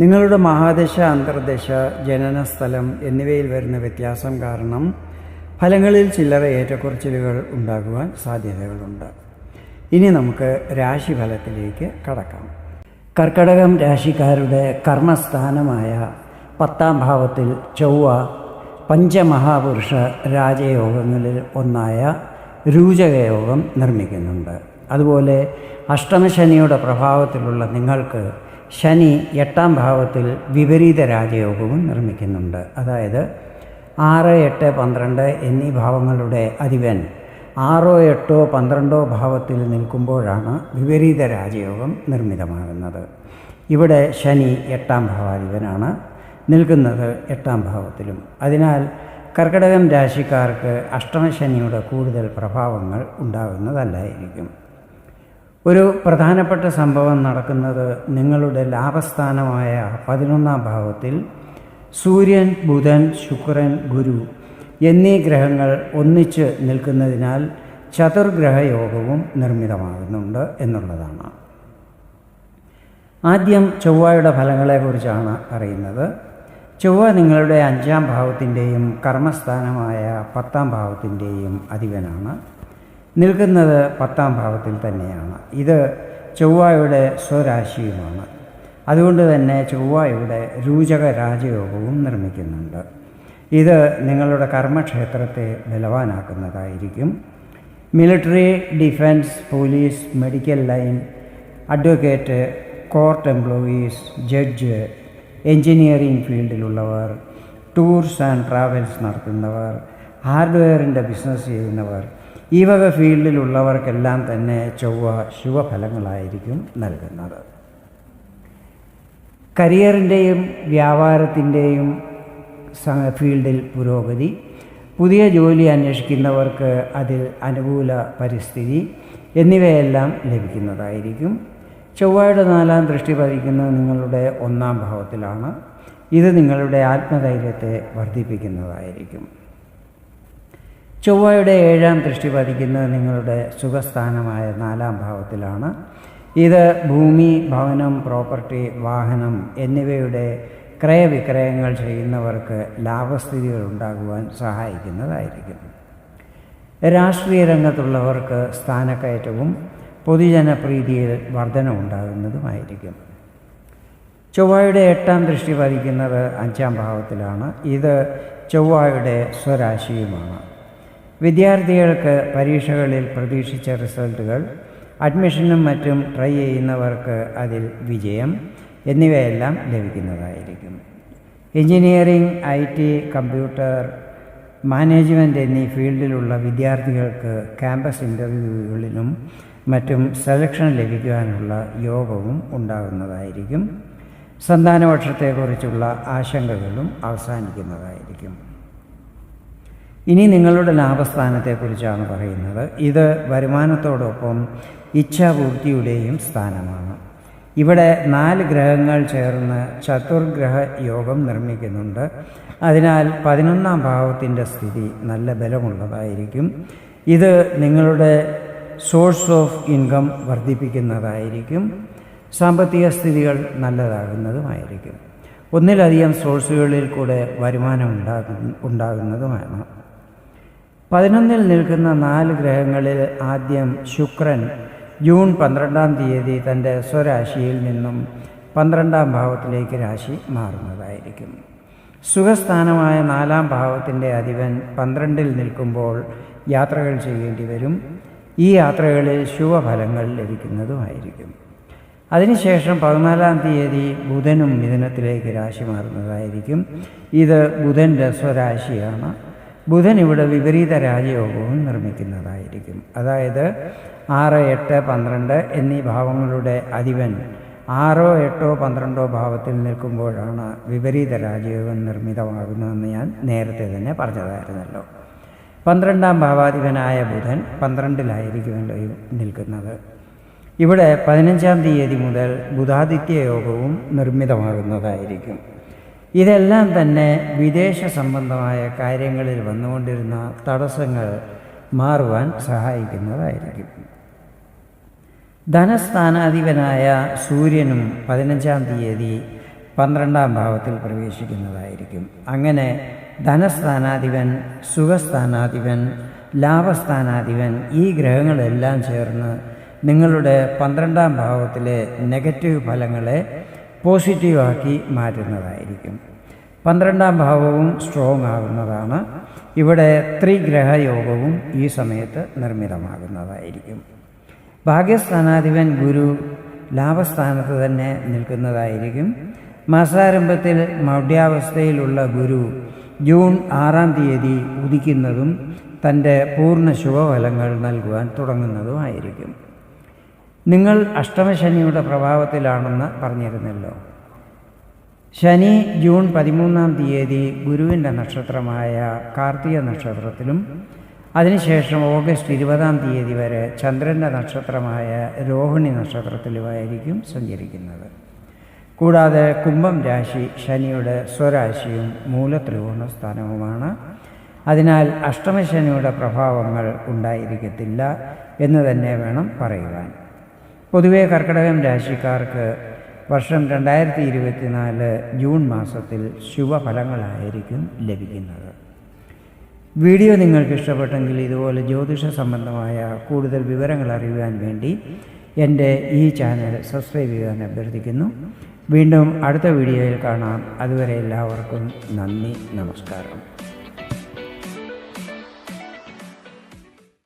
നിങ്ങളുടെ മഹാദശ അന്തർദശ ജനനസ്ഥലം എന്നിവയിൽ വരുന്ന വ്യത്യാസം കാരണം ഫലങ്ങളിൽ ചില്ലറ ഏറ്റക്കുറച്ചിലുകൾ ഉണ്ടാകുവാൻ സാധ്യതകളുണ്ട്. ഇനി നമുക്ക് രാശിഫലത്തിലേക്ക് കടക്കാം. കർക്കടകം രാശിക്കാരുടെ കർമ്മസ്ഥാനമായ പത്താം ഭാവത്തിൽ ചൊവ്വ പഞ്ചമഹാപുരുഷ രാജയോഗങ്ങളിൽ ഒന്നായ രൂചകയോഗം നിർമ്മിക്കുന്നുണ്ട്. അതുപോലെ അഷ്ടമശനിയുടെ പ്രഭാവത്തിലുള്ള നിങ്ങൾക്ക് ശനി എട്ടാം ഭാവത്തിൽ വിപരീത രാജയോഗവും നിർമ്മിക്കുന്നുണ്ട്. അതായത് ആറ് എട്ട് പന്ത്രണ്ട് എന്നീ ഭാവങ്ങളുടെ അധിപൻ ആറോ എട്ടോ പന്ത്രണ്ടോ ഭാവത്തിൽ നിൽക്കുമ്പോഴാണ് വിപരീത രാജയോഗം നിർമ്മിതമാകുന്നത്. ഇവിടെ ശനി എട്ടാം ഭാവാധിപനാണ് നിൽക്കുന്നത് എട്ടാം ഭാവത്തിലും. അതിനാൽ കർക്കിടകം രാശിക്കാർക്ക് അഷ്ടമശനിയുടെ കൂടുതൽ പ്രഭാവങ്ങൾ ഉണ്ടാകുന്നതല്ലായിരിക്കും. ഒരു പ്രധാനപ്പെട്ട സംഭവം നടക്കുന്നത് നിങ്ങളുടെ ലാഭസ്ഥാനമായ പതിനൊന്നാം ഭാവത്തിൽ സൂര്യൻ ബുധൻ ശുക്രൻ ഗുരു എന്നീ ഗ്രഹങ്ങൾ ഒന്നിച്ച് നിൽക്കുന്നതിനാൽ ചതുർഗ്രഹ യോഗവും നിർമ്മിതമാകുന്നുണ്ട് എന്നുള്ളതാണ്. ആദ്യം ചൊവ്വയുടെ ഫലങ്ങളെക്കുറിച്ചാണ് അറിയുന്നത്. ചൊവ്വ നിങ്ങളുടെ അഞ്ചാം ഭാവത്തിന്റെയും കർമ്മസ്ഥാനമായ പത്താം ഭാവത്തിന്റെയും അധിപനാണ്. നിൽക്കുന്നത് പത്താം ഭാവത്തിൽ തന്നെയാണ്. ഇത് ചൊവ്വയുടെ സ്വരാശിയുമാണ്. അതുകൊണ്ട് തന്നെ ചൊവ്വയുടെ രൂചക രാജയോഗവും നിർമ്മിക്കുന്നുണ്ട്. ഇത് നിങ്ങളുടെ കർമ്മക്ഷേത്രത്തെ ബലവാനാക്കുന്നതായിരിക്കും. Military defence police medical line advocate court employees judge engineering ഫീൽഡിലുള്ളവർ tours and travels നടത്തുന്നവർ ഹാർഡ്വെയറിന്റെ ബിസിനസ് ചെയ്യുന്നവർ ഈ വക ഫീൽഡിലുള്ളവർക്കെല്ലാം തന്നെ ചൊവ്വ ശുഭഫലങ്ങളായിരിക്കും നൽകുന്നത്. കരിയറിന്റെയും വ്യാപാരത്തിന്റെയും ഫീൽഡിൽ പുരോഗതി പുതിയ ജോലി അന്വേഷിക്കുന്നവർക്ക് അതിൽ അനുകൂല പരിസ്ഥിതി എന്നിവയെല്ലാം ലഭിക്കുന്നതായിരിക്കും. ചൊവ്വയുടെ നാലാം ദൃഷ്ടി പതിക്കുന്നത് നിങ്ങളുടെ ഒന്നാം ഭാവത്തിലാണ്. ഇത് നിങ്ങളുടെ ആത്മധൈര്യത്തെ വർദ്ധിപ്പിക്കുന്നതായിരിക്കും. ചൊവ്വയുടെ ഏഴാം ദൃഷ്ടി പതിക്കുന്നത് നിങ്ങളുടെ സുഖസ്ഥാനമായ നാലാം ഭാവത്തിലാണ്. ഇത് ഭൂമി ഭവനം പ്രോപ്പർട്ടി വാഹനം എന്നിവയുടെ ക്രയവിക്രയങ്ങൾ ചെയ്യുന്നവർക്ക് ലാഭസ്ഥിതികൾ ഉണ്ടാകുവാൻ സഹായിക്കുന്നതായിരിക്കും. രാഷ്ട്രീയ രംഗത്തുള്ളവർക്ക് സ്ഥാനക്കയറ്റവും പൊതുജനപ്രീതിയിൽ വർധനമുണ്ടാകുന്നതുമായിരിക്കും ചൊവ്വയുടെ എട്ടാം ദൃഷ്ടി പതിക്കുന്നത് അഞ്ചാം ഭാവത്തിലാണ്. ഇത് ചൊവ്വയുടെ സ്വരാശിയുമാണ്. വിദ്യാർത്ഥികൾക്ക് പരീക്ഷകളിൽ പ്രതീക്ഷിച്ച റിസൾട്ടുകൾ അഡ്മിഷനും മറ്റും ട്രൈ ചെയ്യുന്നവർക്ക് അതിൽ വിജയം എന്നിവയെല്ലാം ലഭിക്കുന്നതായിരിക്കും. Engineering I T computer management എന്നീ ഫീൽഡിലുള്ള വിദ്യാർത്ഥികൾക്ക് ക്യാമ്പസ് ഇന്റർവ്യൂകളിലും മറ്റും സെലക്ഷൻ ലഭിക്കുവാനുള്ള യോഗവും ഉണ്ടാകുന്നതായിരിക്കും. സന്താനപക്ഷത്തെക്കുറിച്ചുള്ള ആശങ്കകളും അവസാനിക്കുന്നതായിരിക്കും. ഇനി നിങ്ങളുടെ ലാഭസ്ഥാനത്തെക്കുറിച്ചാണ് പറയുന്നത്. ഇത് വരുമാനത്തോടൊപ്പം ഇച്ഛാപൂർത്തിയുടെയും സ്ഥാനമാണ്. ഇവിടെ നാല് ഗ്രഹങ്ങൾ ചേർന്ന് ചതുർഗ്രഹ യോഗം നിർമ്മിക്കുന്നുണ്ട്. അതിനാൽ പതിനൊന്നാം ഭാവത്തിന്റെ സ്ഥിതി നല്ല ബലമുള്ളതായിരിക്കും. ഇത് നിങ്ങളുടെ സോഴ്സ് ഓഫ് ഇൻകം വർദ്ധിപ്പിക്കുന്നതായിരിക്കും. സാമ്പത്തിക സ്ഥിതികൾ നല്ലതാകുന്നതുമായിരിക്കും. ഒന്നിലധികം സോഴ്സുകളിൽ കൂടെ വരുമാനം ഉണ്ടാകുന്ന ഉണ്ടാകുന്നതുമാണ്. പതിനൊന്നിൽ നിൽക്കുന്ന നാല് ഗ്രഹങ്ങളിൽ ആദ്യം ശുക്രൻ ജൂൺ പന്ത്രണ്ടാം തീയതി തന്റെ സ്വരാശിയിൽ നിന്നും പന്ത്രണ്ടാം ഭാവത്തിലേക്ക് രാശി മാറുന്നതായിരിക്കും. സുഖസ്ഥാനമായ നാലാം ഭാവത്തിന്റെ അധിപൻ പന്ത്രണ്ടിൽ നിൽക്കുമ്പോൾ യാത്രകൾ ചെയ്യേണ്ടി വരും. ഈ യാത്രകളിൽ ശുഭഫലങ്ങൾ ലഭിക്കുന്നതുമായിരിക്കും. അതിനുശേഷം പതിനാലാം തീയതി ബുധനും മിഥുനത്തിലേക്ക് രാശി മാറുന്നതായിരിക്കും. ഇത് ബുധന്റെ സ്വരാശിയാണ്. ബുധൻ ഇവിടെ വിപരീത രാജയോഗവും നിർമ്മിക്കുന്നതായിരിക്കും. അതായത് ആറ് എട്ട് പന്ത്രണ്ട് എന്നീ ഭാവങ്ങളുടെ അധിപൻ ആറോ എട്ടോ പന്ത്രണ്ടോ ഭാവത്തിൽ നിൽക്കുമ്പോഴാണ് വിപരീത രാജയോഗം നിർമ്മിതമാകുന്നതെന്ന് ഞാൻ നേരത്തെ തന്നെ പറഞ്ഞതായിരുന്നല്ലോ. പന്ത്രണ്ടാം ഭാവാധിപനായ ബുധൻ പന്ത്രണ്ടിലായിരിക്കുമല്ലോ നിൽക്കുന്നത്. ഇവിടെ പതിനഞ്ചാം തീയതി മുതൽ ബുധാദിത്യ യോഗവും നിർമ്മിതമാകുന്നതായിരിക്കും. ഇതെല്ലാം തന്നെ വിദേശ സംബന്ധമായ കാര്യങ്ങളിൽ വന്നുകൊണ്ടിരുന്ന തടസ്സങ്ങൾ മാറുവാൻ സഹായിക്കുന്നതായിരിക്കും. ധനസ്ഥാനാധിപനായ സൂര്യനും പതിനഞ്ചാം തീയതി പന്ത്രണ്ടാം ഭാവത്തിൽ പ്രവേശിക്കുന്നതായിരിക്കും. അങ്ങനെ ധനസ്ഥാനാധിപൻ സുഖസ്ഥാനാധിപൻ ലാഭസ്ഥാനാധിപൻ ഈ ഗ്രഹങ്ങളെല്ലാം ചേർന്ന് നിങ്ങളുടെ പന്ത്രണ്ടാം ഭാവത്തിലെ നെഗറ്റീവ് ഫലങ്ങളെ പോസിറ്റീവാക്കി മാറ്റുന്നതായിരിക്കും. പന്ത്രണ്ടാം ഭാവവും സ്ട്രോങ് ആകുന്നതാണ് ഇവിടെ ത്രിഗ്രഹയോഗവും ഈ സമയത്ത് നിർമ്മിതമാകുന്നതായിരിക്കും. ഭാഗ്യസ്ഥാനാധിപൻ ഗുരു ലാഭസ്ഥാനത്ത് തന്നെ നിൽക്കുന്നതായിരിക്കും. മാസാരംഭത്തിൽ മൗഢ്യാവസ്ഥയിലുള്ള ഗുരു ജൂൺ ആറാം തീയതി ഉദിക്കുന്നതും തന്റെ പൂർണ ശുഭഫലങ്ങൾ നൽകുവാൻ തുടങ്ങുന്നതുമായിരിക്കും. നിങ്ങൾ അഷ്ടമശനിയുടെ പ്രഭാവത്തിലാണെന്ന് പറഞ്ഞിരുന്നല്ലോ. ശനി ജൂൺ പതിമൂന്നാം തീയതി ഗുരുവിന്റെ നക്ഷത്രമായ കാർത്തിക നക്ഷത്രത്തിലും അതിനുശേഷം ഓഗസ്റ്റ് ഇരുപതാം തീയതി വരെ ചന്ദ്രന്റെ നക്ഷത്രമായ രോഹിണി നക്ഷത്രത്തിലുമായിരിക്കും സഞ്ചരിക്കുന്നത്. കൂടാതെ കുംഭം രാശി ശനിയുടെ സ്വരാശിയും മൂലത്രികോണ സ്ഥാനവുമാണ്. അതിനാൽ അഷ്ടമശനിയുടെ പ്രഭാവങ്ങൾ ഉണ്ടായിരിക്കത്തില്ല എന്ന് തന്നെ വേണം പറയുവാൻ. പൊതുവെ കർക്കിടകം രാശിക്കാർക്ക് വർഷം രണ്ടായിരത്തി ഇരുപത്തിനാല് ജൂൺ മാസത്തിൽ ശുഭഫലങ്ങളായിരിക്കും ലഭിക്കുന്നത്. വീഡിയോ നിങ്ങൾക്ക് ഇഷ്ടപ്പെട്ടെങ്കിൽ ഇതുപോലെ ജ്യോതിഷ സംബന്ധമായ കൂടുതൽ വിവരങ്ങൾ അറിയുവാൻ വേണ്ടി എന്റെ ഈ ചാനൽ സബ്സ്ക്രൈബ് ചെയ്യാൻ അഭ്യർത്ഥിക്കുന്നു. വീണ്ടും അടുത്ത വീഡിയോയിൽ കാണാം. അതുവരെ എല്ലാവർക്കും നന്ദി നമസ്കാരം.